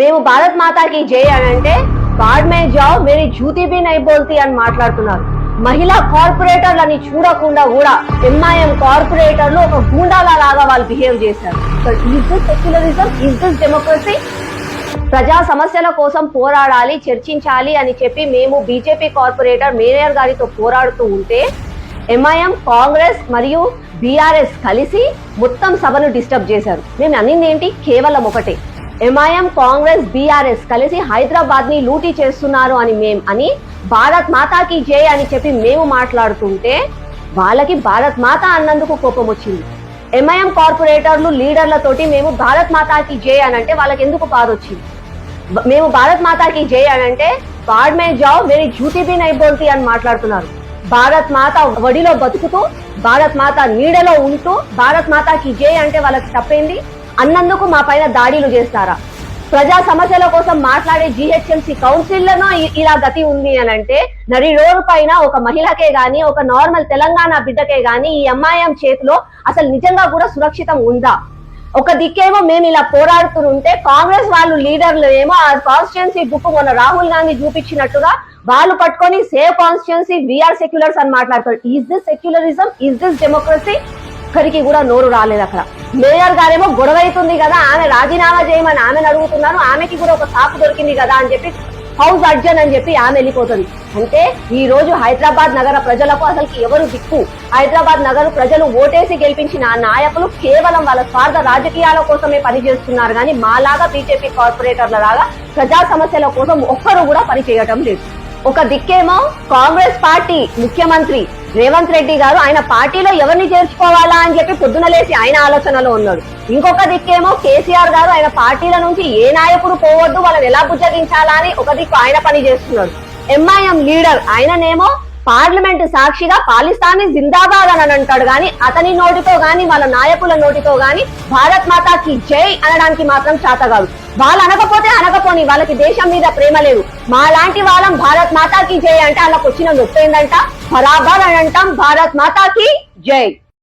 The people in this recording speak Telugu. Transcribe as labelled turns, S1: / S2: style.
S1: మేము భారత్ మాతాకి జై అని అంటే బాడ్ మే జావ్ మేరీ జూతి బి నై అని మాట్లాడుతున్నారు. మహిళా కార్పొరేటర్లని చూడకుండా కూడా ఎంఐఎం కార్పొరేటర్లు ఒక గూండాల లాగా వాళ్ళు బిహేవ్ చేశారు. Is this secularism is this democracy ప్రజా సమస్యల కోసం పోరాడాలి చర్చించాలి అని చెప్పి మేము బీజేపీ కార్పొరేటర్ మేయర్ గారితో పోరాడుతూ ఉంటే ఎంఐఎం కాంగ్రెస్ మరియు బీఆర్ఎస్ కలిసి మొత్తం సభను డిస్టర్బ్ చేశారు. మేము అనింది ఏంటి? కేవలం ఒకటే. ఎంఐఎం కాంగ్రెస్ బీఆర్ఎస్ కలిసి హైదరాబాద్ని లూటీ చేస్తున్నారు అని మేం అని భారత్ మాతాకి జై అని చెప్పి మేము మాట్లాడుతుంటే వాళ్ళకి భారత్ మాత అన్నందుకు కోపం వచ్చింది. ఎంఐఎం కార్పొరేటర్లు లీడర్లతోటి మేము భారత్ మాతాకి జై అని అంటే వాళ్ళకి ఎందుకు బాధ వచ్చింది మేము భారత్ మాతాకి జై అని అంటే బాడ్ మే జావ్ మేరీ జ్యూతి బి నైబోల్తి అని మాట్లాడుతున్నారు. భారత్ మాత వడిలో బతుకుతూ భారత్ మాత నీడలో ఉంటూ భారత్ మాతాకి జై అంటే వాళ్ళకి తప్పేంది? అన్నందుకు మా పైన దాడిలు చేస్తారా? ప్రజా సమస్యల కోసం మాట్లాడే జిహెచ్ఎంసీ కౌన్సిల్లోనూ ఇలా గతి ఉంది అని అంటే నడి రోడ్డు పైన ఒక మహిళకే గాని ఒక నార్మల్ తెలంగాణ బిడ్డకే గాని ఈ ఎంఐఎం చేతిలో అసలు నిజంగా కూడా సురక్షితం ఉందా? ఒక దిక్కేమో మేము ఇలా పోరాడుతుంటే కాంగ్రెస్ వాళ్ళు లీడర్లు ఏమో ఆ కాన్స్టిట్యున్సీ గుప్పు మొన్న రాహుల్ గాంధీ చూపించినట్టుగా వాళ్ళు పట్టుకొని సేవ్ కాన్స్టిట్యున్సీ వీఆర్ సెక్యులర్స్ అని మాట్లాడతారు is this secularism is this democracy ఒక్కరికి కూడా నోరు రాలేదు అక్కడ. మేయర్ గారేమో గొడవ అవుతుంది కదా ఆమె రాజీనామా చేయమని ఆమెను అడుగుతున్నారు ఆమెకి కూడా ఒక సాకు దొరికింది కదా అని చెప్పి హౌస్ అర్జన్ అని చెప్పి ఆమె వెళ్ళిపోతుంది. అంటే ఈ రోజు హైదరాబాద్ నగర ప్రజలకు అసలుకి ఎవరు దిక్కు? హైదరాబాద్ నగర ప్రజలు ఓటేసి గెలిపించిన ఆ నాయకులు కేవలం వాళ్ళ స్వార్థ రాజకీయాల కోసమే పనిచేస్తున్నారు కానీ మాలాగా బీజేపీ కార్పొరేటర్ల లాగా ప్రజా సమస్యల కోసం ఒక్కరు కూడా పనిచేయటం లేదు. ఒక దిక్కేమో కాంగ్రెస్ పార్టీ ముఖ్యమంత్రి రేవంత్ రెడ్డి గారు ఆయన పార్టీలో ఎవరిని చేర్చుకోవాలా అని చెప్పి పొద్దున లేచి ఆయన ఆలోచనలో ఉన్నాడు. ఇంకొక దిక్కేమో కేసీఆర్ గారు ఆయన పార్టీల నుంచి ఏ నాయకుడు పోవద్దు వాళ్ళని ఎలా బుజ్జగించాలా అని ఒక దిక్కు ఆయన పని చేస్తున్నాడు. ఎంఐఎం లీడర్ ఆయననేమో పార్లమెంట్ సాక్షిగా పాలిస్తానీ జిందాబాద్ అని అంటాడు. గాని అతని నోటితో గాని వాళ్ళ నాయకుల నోటితో గాని భారత్ మాతాకి జై అనడానికి మాత్రం చేత కాదు. వాళ్ళు అనకపోతే అనకపోని వాళ్ళకి దేశం మీద ప్రేమ లేదు. మా లాంటి వాళ్ళం భారత్ మాతాకి జై అంటే వాళ్ళకి వచ్చిన నొప్పి ఏంటంట బరాబర్ అని అంటాం. భారత్ మాతాకి జై.